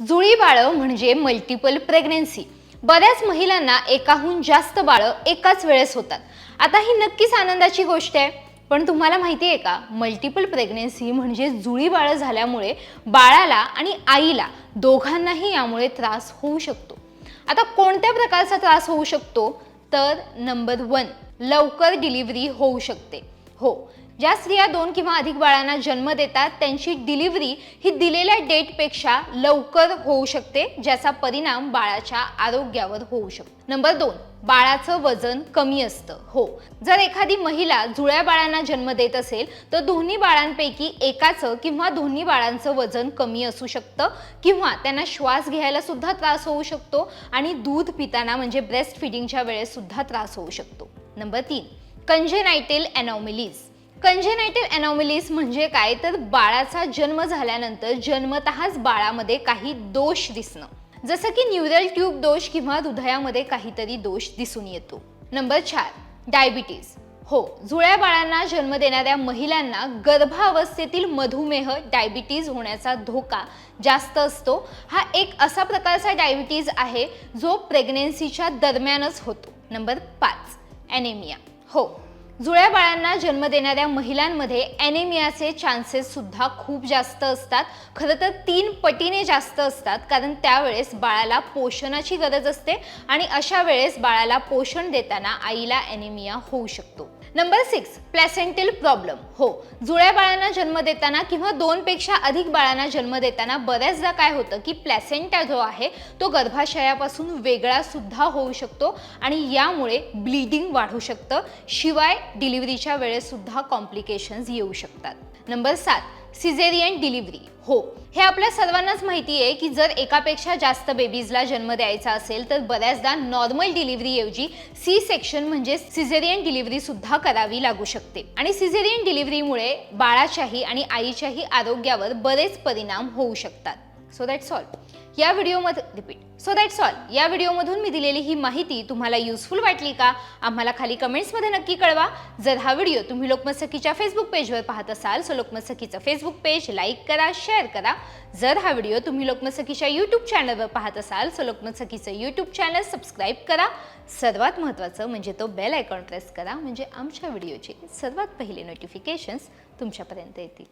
जुळी बाळं म्हणजे मल्टिपल प्रेग्नेन्सी बऱ्याच महिलांना एकाहून जास्त बाळं एकाच वेळेस होतात. आता ही नक्कीच आनंदाची गोष्ट आहे पण तुम्हाला माहिती आहे का? मल्टिपल प्रेग्नेन्सी म्हणजे जुळी बाळं झाल्यामुळे बाळाला आणि आईला दोघांनाही यामुळे त्रास होऊ शकतो. आता कोणत्या प्रकारचा त्रास होऊ शकतो? तर नंबर वन लवकर डिलिव्हरी होऊ शकते. हो ज्या स्त्रिया दोन किंवा अधिक बाळांना जन्म देतात त्यांची डिलिव्हरी ही दिलेल्या डेटपेक्षा लवकर होऊ शकते ज्याचा परिणाम बाळाच्या आरोग्यावर होऊ शकतो. नंबर दोन बाळाचं वजन कमी असतं. हो. जर एखादी महिला जुळ्या बाळांना जन्म देत असेल तर दोन्ही बाळांपैकी एकाचं किंवा दोन्ही बाळांचं वजन कमी असू शकतं किंवा त्यांना श्वास घ्यायला सुद्धा त्रास होऊ शकतो आणि दूध पिताना म्हणजे ब्रेस्ट फिडिंगच्या वेळेस सुद्धा त्रास होऊ शकतो. नंबर तीन कंजेनायटेल अनॉमिलीज कंजेनायटल अनॉमिलीज म्हणजे काय? तर बाळाचा जन्म झाल्यानंतर जन्मतःच बाळामध्ये काही दोष दिसणं. जसं की न्यूरल ट्यूब दोष किंवा हृदयामध्ये काहीतरी दोष दिसून येतो. नंबर चार डायबिटीज हो जुळ्या बाळांना जन्म देणाऱ्या महिलांना गर्भावस्थेतील मधुमेह डायबिटीज होण्याचा धोका जास्त असतो. हा एक असा प्रकारचा डायबिटीज आहे जो प्रेग्नेन्सीच्या दरम्यानच होतो. नंबर पाच ॲनेमिया हो जुळ्या बाळांना जन्म देणाऱ्या महिलांमध्ये ॲनेमियाचे चान्सेस सुद्धा खूप जास्त असतात. खरं तर तीन पटीने जास्त असतात कारण त्यावेळेस बाळाला पोषणाची गरज असते आणि अशा वेळेस बाळाला पोषण देताना आईला ॲनेमिया होऊ शकतो. नंबर सिक्स प्लॅसेंटल प्रॉब्लेम हो. जुळ्या बाळांना जन्म देताना किंवा दोनपेक्षा अधिक बाळांना जन्म देताना बऱ्याचदा काय होतं की प्लॅसेंटा जो आहे तो गर्भाशयापासून वेगळा सुद्धा होऊ शकतो आणि यामुळे ब्लिडिंग वाढू शकतं. शिवाय डिलिव्हरीच्या वेळेसुद्धा कॉम्प्लिकेशन्स येऊ शकतात. नंबर सात सिझेरियन डिलिव्हरी हो. हे आपल्या सर्वांनाच माहिती आहे की जर एकापेक्षा जास्त बेबीजला जन्म द्यायचा असेल तर बऱ्याचदा नॉर्मल डिलिव्हरीऐवजी सी सेक्शन म्हणजे सिझेरियन डिलिव्हरी सुद्धा करावी लागू शकते. आणि सिझेरियन डिग्रीमुळे बाळाच्याही आणि आईच्याही आरोग्यावर बरेच परिणाम होऊ शकतात. सो दॅट्स ऑल या व्हिडिओमध्ये रिपीट सो दॅट्स ऑल या व्हिडिओमधून मी दिलेली ही माहिती तुम्हाला युजफुल वाटली का? आम्हाला खाली कमेंट्समध्ये नक्की कळवा. जर हा व्हिडिओ तुम्ही लोकमत सखीच्या फेसबुक पेजवर पाहत असाल सो लोकमत सखीचं फेसबुक पेज लाईक करा शेअर करा. जर हा व्हिडिओ तुम्ही लोकमत सखीच्या यूट्यूब चॅनलवर पाहत असाल सो लोकमत सखीचं यूट्यूब चॅनल सबस्क्राईब करा. सर्वात महत्त्वाचं म्हणजे तो बेल आयकॉन प्रेस करा म्हणजे आमच्या व्हिडिओचे सर्वात पहिले नोटिफिकेशन्स तुमच्यापर्यंत येतील.